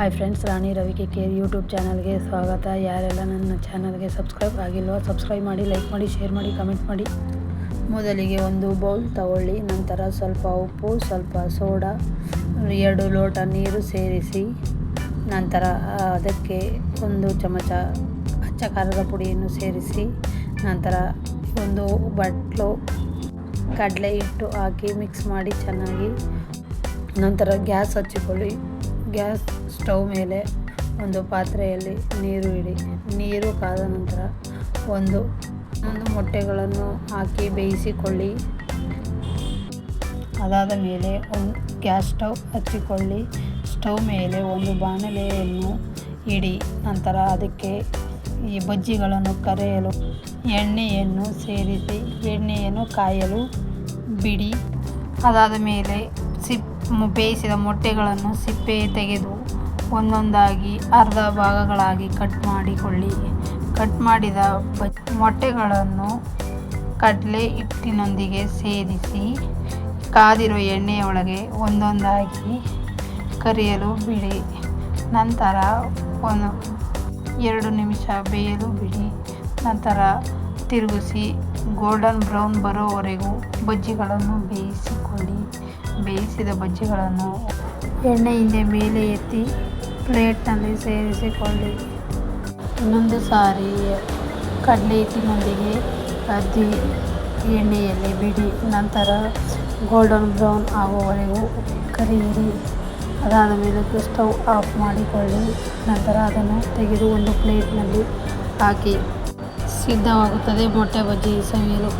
Hi friends Rani Ravike care YouTube ಚಾನಲ್ಗೆ ಸ್ವಾಗತ. ಯಾರೆಲ್ಲ ನನ್ನ ಚಾನಲ್ಗೆ ಸಬ್ಸ್ಕ್ರೈಬ್ ಆಗಿಲ್ವೋ ಸಬ್ಸ್ಕ್ರೈಬ್ ಮಾಡಿ ಲೈಕ್ ಮಾಡಿ ಶೇರ್ ಮಾಡಿ ಕಮೆಂಟ್ ಮಾಡಿ. ಮೊದಲಿಗೆ ಒಂದು ಬೌಲ್ ತಗೊಳ್ಳಿ, ನಂತರ ಸ್ವಲ್ಪ ಉಪ್ಪು, ಸ್ವಲ್ಪ ಸೋಡಾ, ಎರಡು ಲೋಟ ನೀರು ಸೇರಿಸಿ, ನಂತರ ಅದಕ್ಕೆ ಒಂದು ಚಮಚ ಅಚ್ಚ ಖಾರದ ಪುಡಿಯನ್ನು ಸೇರಿಸಿ, ನಂತರ ಒಂದು ಬಟ್ಲು, ಕಡಲೆ ಹಿಟ್ಟು ಹಾಕಿ ಮಿಕ್ಸ್ ಮಾಡಿ ಚೆನ್ನಾಗಿ, ನಂತರ ಗ್ಯಾಸ್ ಹಚ್ಚಿಕೊಳ್ಳಿ. ಗ್ಯಾಸ್ ಸ್ಟವ್ ಮೇಲೆ ಒಂದು ಪಾತ್ರೆಯಲ್ಲಿ ನೀರು ಇಡಿ. ನೀರು ಕಾದ ನಂತರ ಒಂದು ಒಂದು ಮೊಟ್ಟೆಗಳನ್ನು ಹಾಕಿ ಬೇಯಿಸಿಕೊಳ್ಳಿ. ಅದಾದ ಮೇಲೆ ಒಂದು ಗ್ಯಾಸ್ ಸ್ಟವ್ ಹಚ್ಚಿಕೊಳ್ಳಿ. ಸ್ಟವ್ ಮೇಲೆ ಒಂದು ಬಾಣಲೆಯನ್ನು ಇಡಿ. ನಂತರ ಅದಕ್ಕೆ ಈ ಬಜ್ಜಿಗಳನ್ನು ಕರೆಯಲು, ಎಣ್ಣೆಯನ್ನು ಸೇರಿಸಿ, ಎಣ್ಣೆಯನ್ನು ಕಾಯಲು ಬಿಡಿ. ಅದಾದ ಮೇಲೆ ಸಿಪ್ ಬೇಯಿಸಿದ ಮೊಟ್ಟೆಗಳನ್ನು ಸಿಪ್ಪೆ ತೆಗೆದು ಒಂದೊಂದಾಗಿ ಅರ್ಧ ಭಾಗಗಳಾಗಿ ಕಟ್ ಮಾಡಿಕೊಳ್ಳಿ. ಕಟ್ ಮಾಡಿದ ಮೊಟ್ಟೆಗಳನ್ನು ಕಡಲೆ ಹಿಟ್ಟಿನೊಂದಿಗೆ ಸೇರಿಸಿ ಕಾದಿರುವ ಎಣ್ಣೆಯೊಳಗೆ ಒಂದೊಂದಾಗಿ ಕರಿಯಲು ಬಿಡಿ. ನಂತರ ಒಂದು ಎರಡು ನಿಮಿಷ ಬೇಯಲು ಬಿಡಿ. ನಂತರ ತಿರುಗಿಸಿ, ಗೋಲ್ಡನ್ ಬ್ರೌನ್ ಬರೋವರೆಗೂ ಬಜ್ಜಿಗಳನ್ನು ಬೇಯಿಸಿಕೊಳ್ಳಿ ಬೇಯಿಸಿದ ಬಜ್ಜಿಗಳನ್ನು ಎಣ್ಣೆಯಿಂದ ಮೇಲೆ ಎತ್ತಿ ಪ್ಲೇಟ್ನಲ್ಲಿ ಸೇರಿಸಿಕೊಳ್ಳಿ. ಇನ್ನೊಂದು ಸಾರಿ ಕಡಲೆ ಹಿಟ್ಟಿನೊಂದಿಗೆ ಅದ್ದಿ ಎಣ್ಣೆಯಲ್ಲಿ ಬಿಡಿ. ನಂತರ ಗೋಲ್ಡನ್ ಬ್ರೌನ್ ಆಗುವವರೆಗೂ ಕರಿಯಿರಿ. ಅದಾದ ಮೇಲೆ ಸ್ಟವ್ ಆಫ್ ಮಾಡಿಕೊಳ್ಳಿ. ನಂತರ ಅದನ್ನು ತೆಗೆದು ಒಂದು ಪ್ಲೇಟ್ನಲ್ಲಿ ಹಾಕಿ. ಸಿದ್ಧವಾಗುತ್ತದೆ ಮೊಟ್ಟೆ ಬಜ್ಜಿ ಸವಿಯಲು.